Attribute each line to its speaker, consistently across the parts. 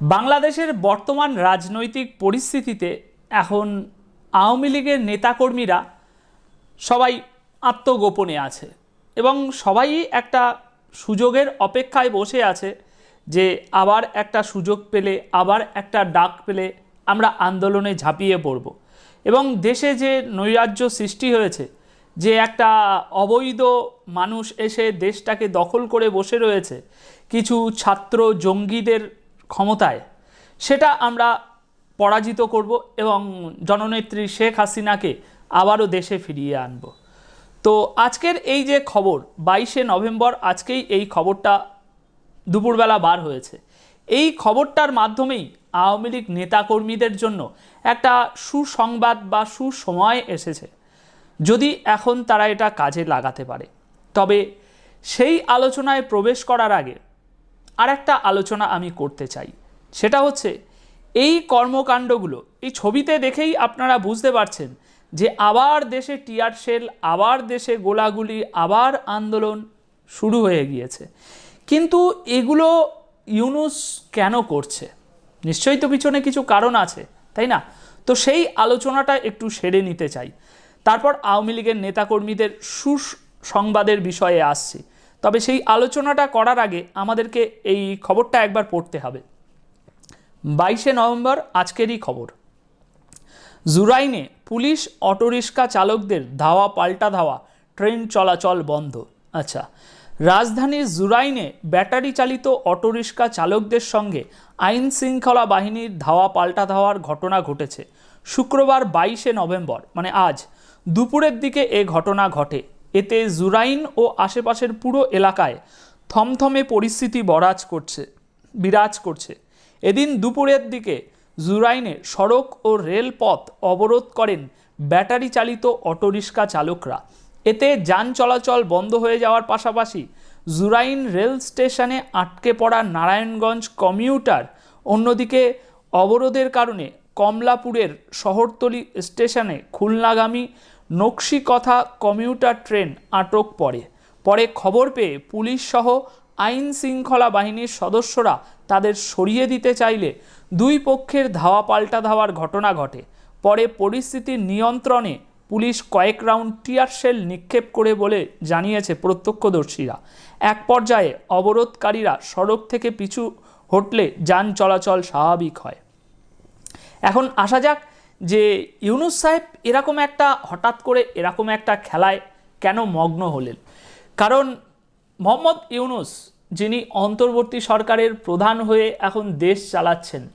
Speaker 1: বাংলাদেশের বর্তমান রাজনৈতিক পরিস্থিতিতে এখন আওয়ামী লীগের নেতাকর্মীরা সবাই আত্মগোপনে আছে এবং সবাই একটা সুযোগের অপেক্ষায় বসে আছে যে আবার একটা সুযোগ পেলে, আবার একটা ডাক পেলে আমরা আন্দোলনে ঝাঁপিয়ে পড়ব। এবং দেশে যে নৈরাজ্য সৃষ্টি হয়েছে, যে একটা অবৈধ মানুষ এসে দেশটাকে দখল করে বসে রয়েছে, কিছু ছাত্র জঙ্গিদের ক্ষমতায়। সেটা আমরা পরাজিত করব এবং জননেত্রী শেখ হাসিনাকে আবারও দেশে ফিরিয়ে আনব। তো আজকের এই যে খবর, বাইশে নভেম্বর আজকেই এই খবরটা দুপুরবেলা বার হয়েছে। এই খবরটার মাধ্যমেই আওয়ামী লীগ নেতাকর্মীদের জন্য একটা সুসংবাদ বা সুসময় এসেছে। যদি এখন তারা এটা কাজে লাগাতে পারে। তবে সেই আলোচনায় প্রবেশ করার আগে আর একটা আলোচনা আমি করতে চাই। সেটা হচ্ছে, এই কর্মকাণ্ডগুলো, এই ছবিতে দেখেই আপনারা বুঝতে পারছেন যে আবার দেশে টিয়ার সেল আবার দেশে গোলাগুলি, আবার আন্দোলন শুরু হয়ে গিয়েছে। কিন্তু এগুলো ইউনুস কেন করছে? নিশ্চয়ই তো পিছনে কিছু কারণ আছে, তাই না? তো সেই আলোচনাটা একটু সেরে নিতে চাই। তারপর আওয়ামী লীগের নেতাকর্মীদের সুসংবাদের বিষয়ে আসছি। তবে সেই আলোচনাটা করার আগে আমাদেরকে এই খবরটা একবার পড়তে হবে। বাইশে নভেম্বর আজকেরই খবর। জুরাইনে পুলিশ অটোরিক্সা চালকদের ধাওয়া পাল্টা ধাওয়া, ট্রেন চলাচল বন্ধ। আচ্ছা রাজধানীর জুরাইনে ব্যাটারি চালিত অটোরিক্সা চালকদের সঙ্গে আইন শৃঙ্খলা বাহিনীর ধাওয়া পাল্টা ধাওয়ার ঘটনা ঘটেছে। শুক্রবার বাইশে নভেম্বর মানে আজ, দুপুরের দিকে এ ঘটনা ঘটে। এতে জুরাইন ও আশেপাশের পুরো এলাকায় থমথমে পরিস্থিতি বরাজ করছে, বিরাজ করছে। এদিন দুপুরের দিকে জুরাইনে সড়ক ও রেলপথ অবরোধ করেন ব্যাটারি চালিত অটোরিক্সা চালকরা। এতে যান চলাচল বন্ধ হয়ে যাওয়ার পাশাপাশি জুরাইন রেল স্টেশনে আটকে পড়া নারায়ণগঞ্জ কমিউটার অন্যদিকে অবরোধের কারণে কমলাপুরের শহরতলি স্টেশনে খুলনাগামী নকশিকথা কমিউটার ট্রেন আটক পড়ে। পরে খবর পেয়ে পুলিশ সহ আইন শৃঙ্খলা বাহিনীর সদস্যরা তাদের সরিয়ে দিতে চাইলে দুই পক্ষের ধাওয়া পাল্টা ধাওয়ার ঘটনা ঘটে। পরে পরিস্থিতির নিয়ন্ত্রণে পুলিশ কয়েক রাউন্ড টিয়ার শেল নিক্ষেপ করে বলে জানিয়েছে প্রত্যক্ষদর্শীরা। এক পর্যায়ে অবরোধকারীরা সড়ক থেকে পিছু হটলে যান চলাচল স্বাভাবিক হয়। এখন আসা যাক যে ইউনুস সাহেব এরকম একটা, হঠাৎ করে এরকম একটা খেলায় কেন মগ্ন হলেন? কারণ মোহাম্মদ ইউনুস, যিনি অন্তর্বর্তী সরকারের প্রধান হয়ে এখন দেশ চালাচ্ছেন,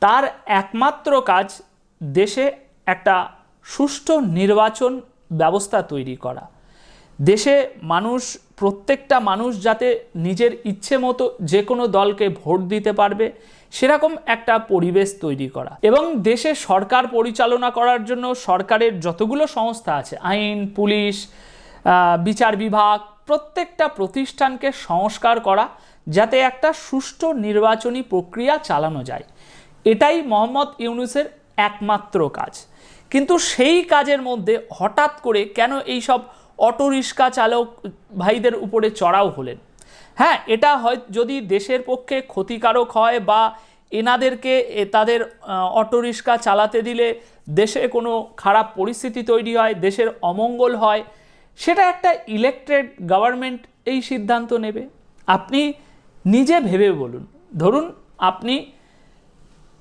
Speaker 1: তার একমাত্র কাজ দেশে একটা সুষ্ঠু নির্বাচন ব্যবস্থা তৈরি করা। দেশে মানুষ প্রত্যেকটা মানুষ যাতে নিজের ইচ্ছে মতো যে কোনো দলকে ভোট দিতে পারবে, সেরকম একটা পরিবেশ তৈরি করা। এবং দেশে সরকার পরিচালনা করার জন্য সরকারের যতগুলো সংস্থা আছে, আইন, পুলিশ বিচার বিভাগ, প্রত্যেকটা প্রতিষ্ঠানকে সংস্কার করা, যাতে একটা সুষ্ঠু নির্বাচনী প্রক্রিয়া চালানো যায়। এটাই মোহাম্মদ ইউনুসের একমাত্র কাজ। কিন্তু সেই কাজের মধ্যে হঠাৎ করে কেন এই সব অটোরিক্সা চালক ভাইদের উপরে চড়াও হলেন। হ্যাঁ এটা হয় যদি দেশের পক্ষে ক্ষতিকারক হয় বা এনাদেরকে তাদের অটোরিক্সা চালাতে দিলে দেশে কোনো খারাপ পরিস্থিতি তৈরি হয়, দেশের অমঙ্গল হয়, সেটা একটা ইলেকটেড গভর্নমেন্ট এই সিদ্ধান্ত নেবে। আপনি নিজে ভেবে বলুন। ধরুন, আপনি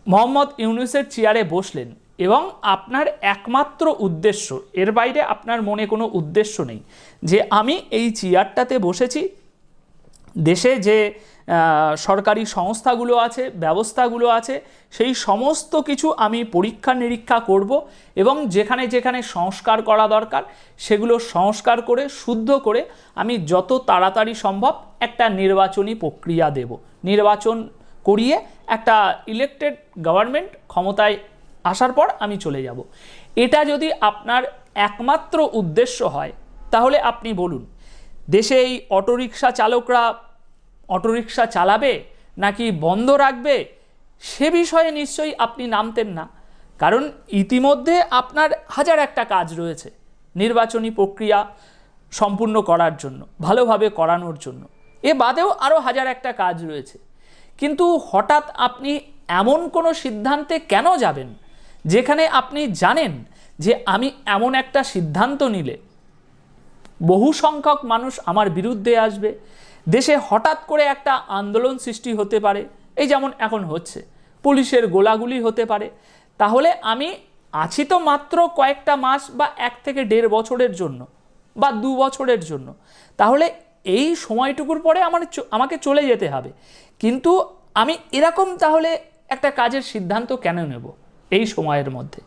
Speaker 1: মোহাম্মদ ইউনুসের চেয়ারে বসলেন। এবং আপনার একমাত্র উদ্দেশ্য, এর বাইরে আপনার মনে কোনো উদ্দেশ্য নেই, যে আমি এই চেয়ারটাতে বসেছি, দেশে যে সরকারি সংস্থাগুলো আছে, ব্যবস্থাগুলো আছে, সেই সমস্ত কিছু আমি পরীক্ষা নিরীক্ষা করব এবং যেখানে যেখানে সংস্কার করা দরকার, সেগুলো সংস্কার করে, শুদ্ধ করে আমি যত তাড়াতাড়ি সম্ভব একটা নির্বাচনী প্রক্রিয়া দেব। নির্বাচন করিয়ে একটা ইলেকটেড গভর্নমেন্ট ক্ষমতায় আসার পর আমি চলে যাব। এটা যদি আপনার একমাত্র উদ্দেশ্য হয়, তাহলে আপনি বলুন, দেশে এই অটোরিকশা চালকরা অটোরিকশা চালাবে নাকি বন্ধ রাখবে, সে বিষয়ে নিশ্চয়ই আপনি নামতেন না। কারণ ইতিমধ্যে আপনার হাজার একটা কাজ রয়েছে, নির্বাচনী প্রক্রিয়া সম্পূর্ণ করার জন্য, ভালোভাবে করানোর জন্য। এ বাদেও আরও হাজার একটা কাজ রয়েছে। কিন্তু হঠাৎ আপনি এমন কোনো সিদ্ধান্তে কেন যাবেন? যেখানে আপনি জানেন যে আমি এমন একটা সিদ্ধান্ত নিলে বহু সংখ্যক মানুষ আমার বিরুদ্ধে আসবে। দেশে হঠাৎ করে একটা আন্দোলন সৃষ্টি হতে পারে, এই যেমন এখন হচ্ছে, পুলিশের গোলাগুলি হতে পারে। তাহলে আমি আছি তো মাত্র কয়েকটা মাস বা এক থেকে দেড় বছরের জন্য বা দু বছরের জন্য। তাহলে এই সময়টুকুর পরে আমার আমাকে চলে যেতে হবে। কিন্তু আমি এরকম তাহলে একটা কাজের সিদ্ধান্ত কেন নেব? এই সময়ের মধ্যে।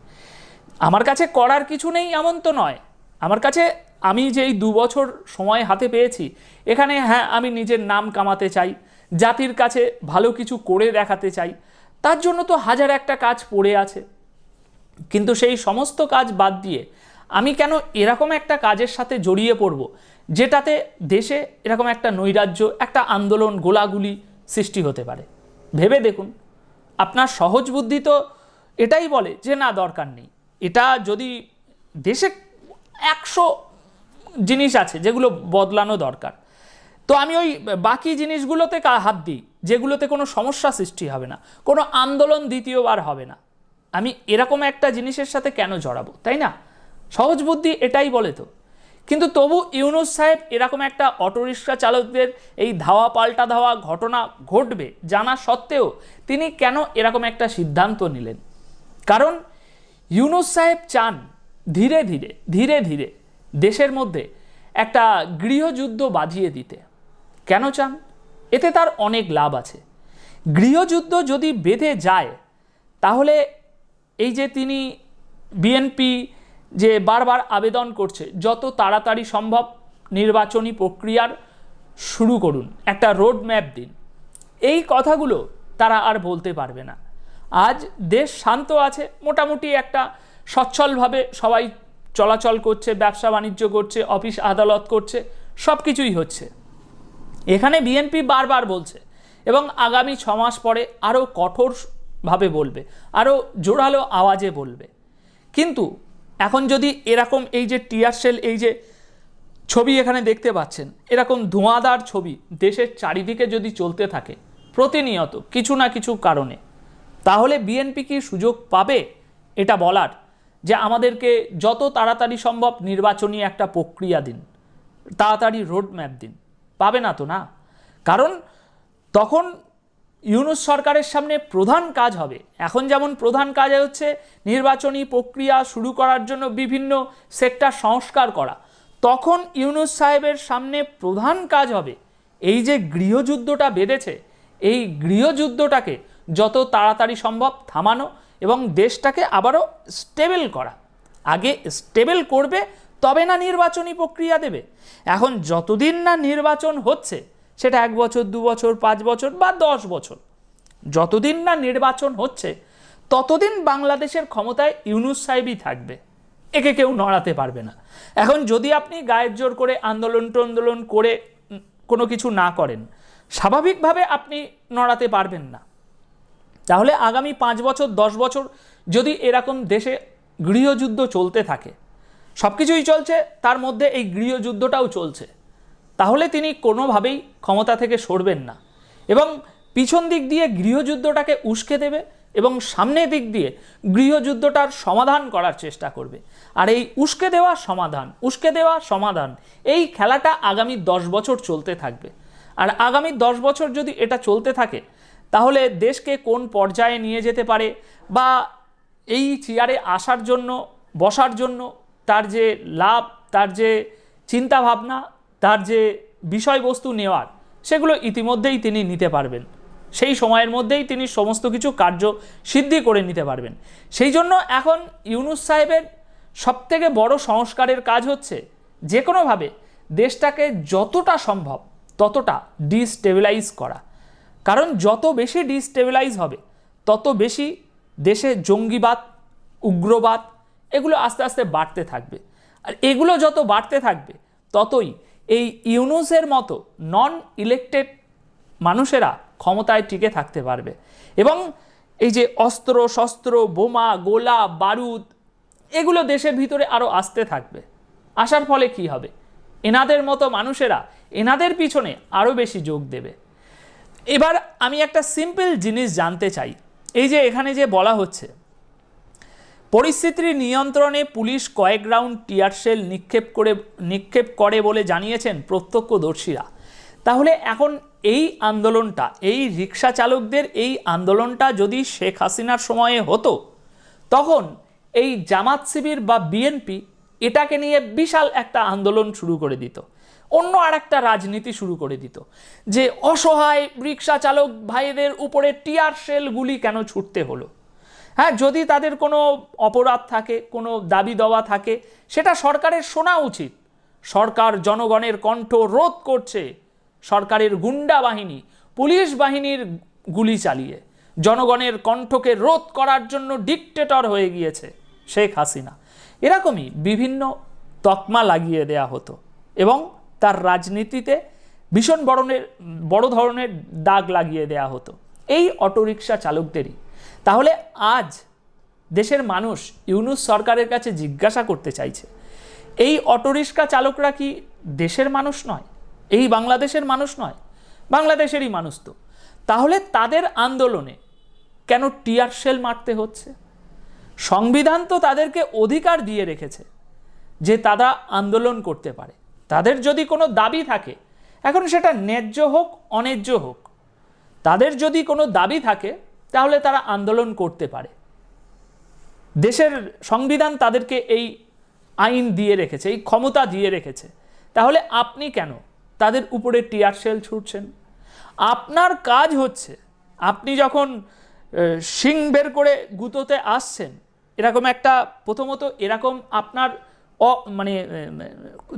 Speaker 1: আমার কাছে করার কিছু নেই এমন তো নয়। আমার কাছে আমি যে এই দু বছর সময় হাতে পেয়েছি, এখানে হ্যাঁ আমি নিজের নাম কামাতে চাই, জাতির কাছে ভালো কিছু করে দেখাতে চাই, তার জন্য তো হাজার একটা কাজ পড়ে আছে। কিন্তু সেই সমস্ত কাজ বাদ দিয়ে আমি কেন এরকম একটা কাজের সাথে জড়িয়ে পড়ব, যেটাতে দেশে এরকম একটা নৈরাজ্য, একটা আন্দোলন, গোলাগুলি সৃষ্টি হতে পারে? ভেবে দেখুন। আপনার সহজ বুদ্ধি তো এটাই বলে যে না, দরকার নেই। এটা যদি দেশে একশো জিনিস আছে যেগুলো বদলানো দরকার। তো আমি ওই বাকি জিনিসগুলোতে হাত দিই, যেগুলোতে কোনো সমস্যা সৃষ্টি হবে না, কোনো আন্দোলন দ্বিতীয়বার হবে না। আমি এরকম একটা জিনিসের সাথে কেন জড়াবো, তাই না? সহজ বুদ্ধি এটাই বলে তো। কিন্তু তবু ইউনুস সাহেব এরকম একটা অটোরিকশা চালকদের এই ধাওয়া পাল্টা ধাওয়া ঘটনা ঘটবে জানা সত্ত্বেও তিনি কেন এরকম একটা সিদ্ধান্ত নিলেন? কারণ ইউনুস সাহেব চান ধীরে ধীরে ধীরে ধীরে দেশের মধ্যে একটা গৃহযুদ্ধ বাঁধিয়ে দিতে। কেন চান? এতে তার অনেক লাভ আছে। গৃহযুদ্ধ যদি বেঁধে যায়, তাহলে এই যে তিনি বিএনপি যে বারবার আবেদন করছে, যত তাড়াতাড়ি সম্ভব নির্বাচনী প্রক্রিয়ার শুরু করুন, একটা রোড ম্যাপ দিন। এই কথাগুলো তারা আর বলতে পারবে না। আজ দেশ শান্ত আছে, মোটামুটি একটা সচ্ছলভাবে সবাই চলাচল করছে, ব্যবসা বাণিজ্য করছে, অফিস আদালত করছে সব কিছুই হচ্ছে। এখানে বিএনপি বারবার বলছে এবং আগামী ছ মাস পরে আরও কঠোরভাবে বলবে, আরও জোরালো আওয়াজে বলবে। কিন্তু এখন যদি এরকম এই যে টিয়ার সেল এই যে ছবি এখানে দেখতে পাচ্ছেন, এরকম ধোঁয়াদার ছবি দেশের চারিদিকে যদি চলতে থাকে, প্রতিনিয়ত কিছু না কিছু কারণে তাহলে বিএনপি কি সুযোগ পাবে? এটা বলার। যে আমাদেরকে যত তাড়াতাড়ি সম্ভব নির্বাচনী একটা প্রক্রিয়া দিন, তাড়াতাড়ি রোড ম্যাপ দিন। পাবে না তো না? কারণ তখন ইউনুস সরকারের সামনে প্রধান কাজ হবে। এখন যেমন প্রধান কাজ হচ্ছে নির্বাচনী প্রক্রিয়া শুরু করার জন্য বিভিন্ন সেক্টর সংস্কার করা। তখন ইউনুস সাহেবের সামনে প্রধান কাজ হবে। এই যে গৃহযুদ্ধটা বেঁধেছে, এই গৃহযুদ্ধটাকে যত তাড়াতাড়ি সম্ভব থামানো এবং দেশটাকে আবারও স্টেবল করা। আগে স্টেবল করবে, তবে না নির্বাচনী প্রক্রিয়া দেবে। এখন যতদিন না নির্বাচন হচ্ছে, সেটা এক বছর, দু বছর, পাঁচ বছর বা দশ বছর, যতদিন না নির্বাচন হচ্ছে, ততদিন বাংলাদেশের ক্ষমতায় ইউনুস সাহেবই থাকবে। একে কেউ নড়াতে পারবে না। এখন যদি আপনি গায়ের জোর করে আন্দোলন টন্দোলন করে কোনো কিছু না করেন, স্বাভাবিকভাবে আপনি নড়াতে পারবেন না। তাহলে আগামী পাঁচ বছর, দশ বছর যদি এরকম দেশে গৃহযুদ্ধ চলতে থাকে সব কিছুই চলছে, তার মধ্যে এই গৃহযুদ্ধটাও চলছে, তাহলে তিনি কোনোভাবেই ক্ষমতা থেকে সরবেন না। এবং পিছন দিক দিয়ে গৃহযুদ্ধটাকে উস্কে দেবে এবং সামনের দিক দিয়ে গৃহযুদ্ধটার সমাধান করার চেষ্টা করবে। আর এই উস্কে দেওয়া সমাধান, উস্কে দেওয়া সমাধান, এই খেলাটা আগামী দশ বছর চলতে থাকবে। আর আগামী দশ বছর যদি এটা চলতে থাকে তাহলে দেশকে কোন পর্যায়ে নিয়ে যেতে পারে? বা এই চেয়ারে আসার জন্য, বসার জন্য তার যে লাভ, তার যে চিন্তা ভাবনা তার যে বিষয়বস্তু নেওয়ার, সেগুলো ইতিমধ্যেই তিনি নিতে পারবেন। সেই সময়ের মধ্যেই তিনি সমস্ত কিছু কার্য সিদ্ধি করে নিতে পারবেন। সেই জন্য এখন ইউনুস সাহেবের সবথেকে বড় সংস্কারের কাজ হচ্ছে যে কোনোভাবে দেশটাকে যতটা সম্ভব, ততটা ডিস্টেবিলাইজ করা। কারণ যত বেশি ডিস্টেবিলাইজ হবে, তত বেশি দেশে জঙ্গিবাদ, উগ্রবাদ এগুলো আস্তে আস্তে বাড়তে থাকবে। আর এগুলো যত বাড়তে থাকবে, ততই এই ইউনুসের মতো নন ইলেক্টেড মানুষেরা ক্ষমতায় টিকে থাকতে পারবে। এবং এই যে অস্ত্র, শস্ত্র, বোমা, গোলা, বারুদ, এগুলো দেশের ভিতরে আরও আসতে থাকবে। আসার ফলে কি হবে? এনাদের মতো মানুষেরা এনাদের পিছনে আরও বেশি যোগ দেবে। এবার আমি একটা সিম্পল জিনিস জানতে চাই। এই যে এখানে যে বলা হচ্ছে, পরিস্থিতির নিয়ন্ত্রণে পুলিশ কয়েক রাউন্ড টিয়ার শেল নিক্ষেপ করে নিক্ষেপ করে বলে জানিয়েছেন প্রত্যক্ষদর্শীরা। তাহলে এখন এই আন্দোলনটা, এই রিক্সা চালকদের এই আন্দোলনটা যদি শেখ হাসিনার সময়ে হতো, তখন এই জামাত শিবির বা বিএনপি এটাকে নিয়ে বিশাল একটা আন্দোলন শুরু করে দিত। অন্য আর একটা রাজনীতি শুরু করে দিত, যে অসহায় রিক্সা চালক ভাইদের উপরে টিয়ার শেলগুলি কেন ছুটতে হলো? হ্যাঁ যদি তাদের কোনো অপরাধ থাকে, কোনো দাবি দেওয়া থাকে, সেটা সরকারের শোনা উচিত। সরকার জনগণের কণ্ঠ রোধ করছে, সরকারের গুন্ডা বাহিনী, পুলিশ বাহিনীর গুলি চালিয়ে। জনগণের কণ্ঠকে রোধ করার জন্য ডিকটেটর হয়ে গিয়েছে শেখ হাসিনা। এরকমই বিভিন্ন তকমা লাগিয়ে দেয়া হতো এবং তার রাজনীতিতে ভীষণ বড়নের বড় ধরনের দাগ লাগিয়ে দেয়া হতো। এই অটোরিকশা চালকদেরই। তাহলে আজ দেশের মানুষ ইউনুস সরকারের কাছে জিজ্ঞাসা করতে চাইছে, এই অটোরিক্সা চালকরা কি দেশের মানুষ নয়? এই বাংলাদেশের মানুষ নয়? বাংলাদেশেরই মানুষ তো। তাহলে তাদের আন্দোলনে কেন টিয়ার শেল মারতে হচ্ছে? সংবিধান তো তাদেরকে অধিকার দিয়ে রেখেছে যে তারা আন্দোলন করতে পারে। তাদের যদি কোনো দাবি থাকে, এখন সেটা ন্যায্য হোক, অন্যায্য হোক, তাদের যদি কোনো দাবি থাকে, তাহলে তারা আন্দোলন করতে পারে। দেশের সংবিধান তাদেরকে এই আইন দিয়ে রেখেছে, এই ক্ষমতা দিয়ে রেখেছে। তাহলে আপনি কেন তাদের উপরে টিয়ার শেল ছুটছেন আপনার কাজ হচ্ছে, আপনি যখন শিং বের করে গুঁতোতে আসছেন, এরকম একটা, প্রথমত এরকম আপনার মানে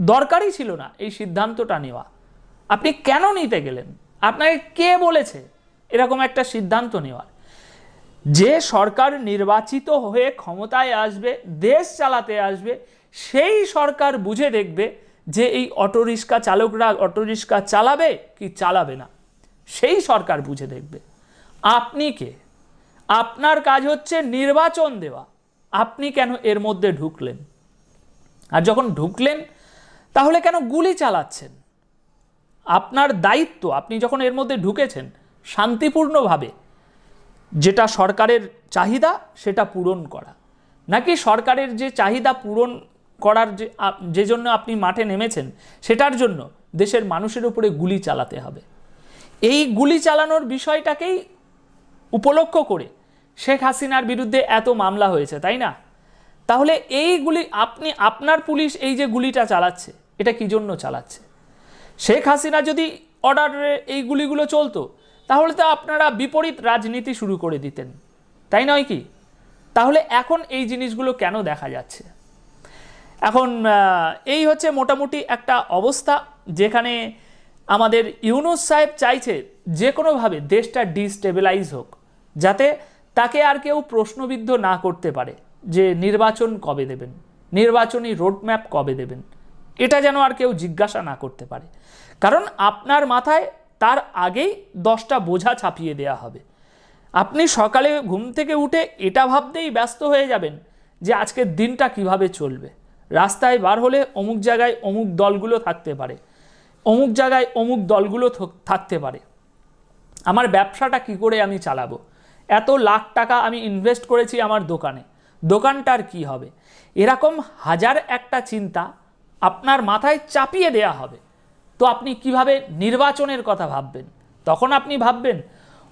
Speaker 1: দরকারই ছিল না এই সিদ্ধান্তটা নেওয়া। আপনি কেন নিতে গেলেন? আপনাকে কে বলেছে এরকম একটা সিদ্ধান্ত নেওয়ার যে সরকার নির্বাচিত হয়ে ক্ষমতায় আসবে, দেশ চালাতে আসবে, সেই সরকার বুঝে দেখবে যে এই অটোরিক্সা চালকরা অটোরিক্সা চালাবে কি চালাবে না। সেই সরকার বুঝে দেখবে। আপনি কে? আপনার কাজ হচ্ছে নির্বাচন দেওয়া। আপনি কেন এর মধ্যে ঢুকলেন? আর যখন ঢুকলেন, তাহলে কেন গুলি চালাচ্ছেন? আপনার দায়িত্ব, আপনি যখন এর মধ্যে ঢুকেছেন, শান্তিপূর্ণভাবে যেটা সরকারের চাহিদা, সেটা পূরণ করা। নাকি সরকারের যে চাহিদা পূরণ করার যে যে জন্য আপনি মাঠে নেমেছেন, সেটার জন্য দেশের মানুষের উপরে গুলি চালাতে হবে। এই গুলি চালানোর বিষয়টাকেই উপলক্ষ করে শেখ হাসিনার বিরুদ্ধে এত মামলা হয়েছে, তাই না? তাহলে এই গুলি, আপনি, আপনার পুলিশ এই যে গুলিটা চালাচ্ছে, এটা কি জন্য চালাচ্ছে? শেখ হাসিনা যদি অর্ডারে এই গুলিগুলো চলতো, তাহলে তো আপনারা বিপরীত রাজনীতি শুরু করে দিতেন। তাই নয় কি? তাহলে এখন এই জিনিসগুলো কেন দেখা যাচ্ছে? এখন এই হচ্ছে মোটামুটি একটা অবস্থা যেখানে আমাদের ইউনুস সাহেব চাইছে যে কোনোভাবে দেশটা ডিস্টেবিলাইজ হোক, যাতে তাকে আর কেউ প্রশ্নবিদ্ধ না করতে পারে। যে নির্বাচন কবে দেবেন? নির্বাচনী রোডম্যাপ কবে দেবেন? এটা যেন আর কেউ জিজ্ঞাসা না করতে পারে। কারণ আপনার মাথায় তার আগেই দশটা বোঝা ছাপিয়ে দেয়া হবে। আপনি সকালে ঘুম থেকে উঠে এটা ভাবতেই ব্যস্ত হয়ে যাবেন যে আজকের দিনটা কীভাবে চলবে। রাস্তায় বার হলে অমুক জায়গায় অমুক দলগুলো থাকতে পারে। অমুক জায়গায় অমুক দলগুলো থক- থাকতে পারে। আমার ব্যবসাটা কি করে আমি চালাবো? এত লাখ টাকা আমি ইনভেস্ট করেছি আমার দোকানে। দোকানটার কি হবে? এরকম হাজার একটা চিন্তা আপনার মাথায় চাপিয়ে দেয়া হবে। তো আপনি কীভাবে নির্বাচনের কথা ভাববেন? তখন আপনি ভাববেন,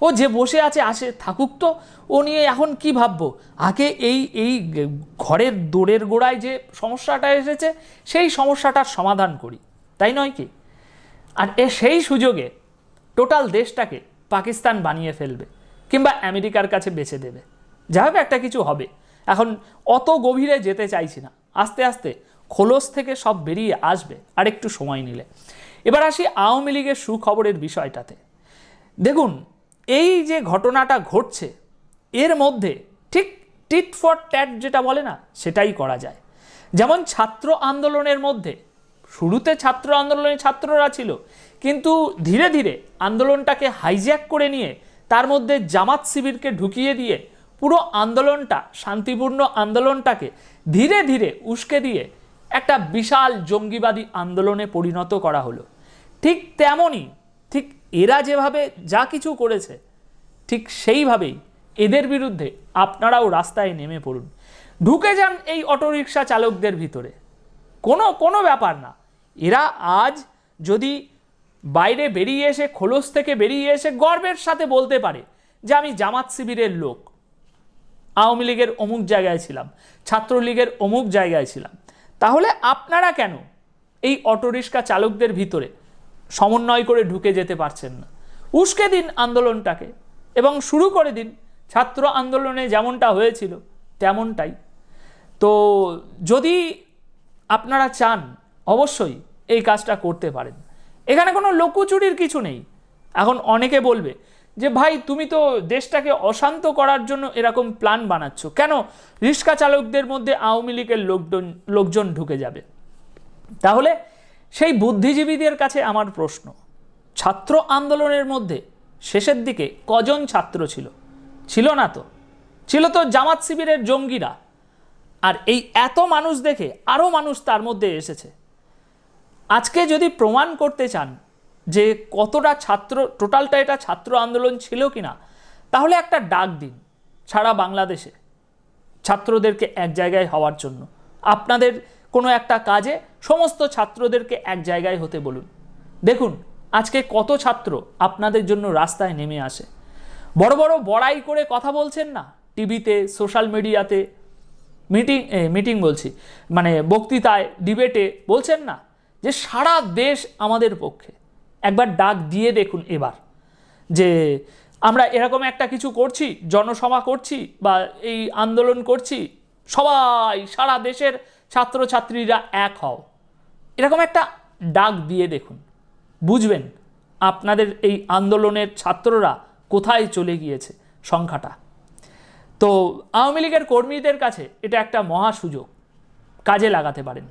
Speaker 1: ও যে বসে আছে, আসে, থাকুক তো। ও নিয়ে এখন কি ভাববো? আগে এই এই ঘরের দোরের গোড়ায় যে সমস্যাটা এসেছে, সেই সমস্যাটার সমাধান করি। তাই নয় কি? আর এ সেই সুযোগে টোটাল দেশটাকে পাকিস্তান বানিয়ে ফেলবে কিংবা আমেরিকার কাছে বেছে দেবে। যা হোক, একটা কিছু হবে। এখন অত গভীরে যেতে চাইছি না। আস্তে আস্তে খোলস থেকে সব বেরিয়ে আসবে, আর একটু সময় নিলে। এবার আসি আওয়ামী লীগের সুখবরের বিষয়টাতে। দেখুন, এই যে ঘটনাটা ঘটছে, এর মধ্যে ঠিক টিট ফর ট্যাট যেটা বলে না, সেটাই করা যায়। যেমন ছাত্র আন্দোলনের মধ্যে, শুরুতে ছাত্র আন্দোলনে ছাত্ররা ছিল, কিন্তু ধীরে ধীরে আন্দোলনটাকে হাইজ্যাক করে নিয়ে তার মধ্যে জামাত শিবিরকে ঢুকিয়ে দিয়ে পুরো আন্দোলনটা, শান্তিপূর্ণ আন্দোলনটাকে ধীরে ধীরে উস্কে দিয়ে একটা বিশাল জঙ্গিবাদী আন্দোলনে পরিণত করা হলো। ঠিক তেমনই, ঠিক এরা যেভাবে যা কিছু করেছে, ঠিক সেইভাবেই এদের বিরুদ্ধে আপনারাও রাস্তায় নেমে পড়ুন। ঢুকে যান এই অটোরিকশা চালকদের ভিতরে। কোনো কোনো ব্যাপার না। এরা আজ যদি বাইরে বেরিয়ে এসে, খোলস থেকে বেরিয়ে এসে গর্বের সাথে বলতে পারে যে আমি জামাত শিবিরের লোক আওয়ামী লীগের অমুক জায়গায় ছিলাম, ছাত্রলীগের অমুক জায়গায় ছিলাম। তাহলে আপনারা কেন এই অটোরিক্সা চালকদের ভিতরে সমন্বয় করে ঢুকে যেতে পারছেন না? উস্কে দিন আন্দোলনটাকে এবং শুরু করে দিন। ছাত্র আন্দোলনে যেমনটা হয়েছিল, তেমনটাই। তো যদি আপনারা চান, অবশ্যই এই কাজটা করতে পারেন। এখানে কোনো লুকোচুরির কিছু নেই। এখন অনেকে বলবে যে ভাই, তুমি তো দেশটাকে অশান্ত করার জন্য এরকম প্ল্যান বানাচ্ছ। কেন? রিক্সা চালকদের মধ্যে আওয়ামী লীগের লোকজন লোকজন ঢুকে যাবে। তাহলে সেই বুদ্ধিজীবীদের কাছে আমার প্রশ্ন। ছাত্র আন্দোলনের মধ্যে শেষের দিকে কজন ছাত্র ছিল? ছিল না তো। ছিল তো জামাত শিবিরের জঙ্গিরা। আর এই এত মানুষ দেখে আরও মানুষ তার মধ্যে এসেছে। আজকে যদি প্রমাণ করতে চান যে কতটা ছাত্র টোটালটা এটা ছাত্র আন্দোলন ছিল কি না তাহলে একটা ডাক দিন সারা বাংলাদেশে ছাত্রদেরকে এক জায়গায় হওয়ার জন্য। আপনাদের কোনো একটা কাজে সমস্ত ছাত্রদেরকে এক জায়গায় হতে বলুন। দেখুন, আজকে কত ছাত্র আপনাদের জন্য রাস্তায় নেমে আসে। বড় বড় বড়াই করে কথা বলছেন না, টিভিতে, সোশ্যাল মিডিয়াতে, মিটিং মিটিং বলছি মানে বক্তৃতায়, ডিবেটে বলছেন না যে সারা দেশ আমাদের পক্ষে। একবার ডাক দিয়ে দেখুন এবার যে আমরা এরকম একটা কিছু করছি, জনসভা করছি বা এই আন্দোলন করছি, সবাই, সারা দেশের ছাত্রছাত্রীরা এক হও। এরকম একটা ডাক দিয়ে দেখুন। বুঝবেন আপনাদের এই আন্দোলনের ছাত্ররা কোথায় চলে গিয়েছে সংখ্যাটা। তো আওয়ামী লীগের কর্মীদের কাছে এটা একটা মহা সুযোগ। কাজে লাগাতে পারেন।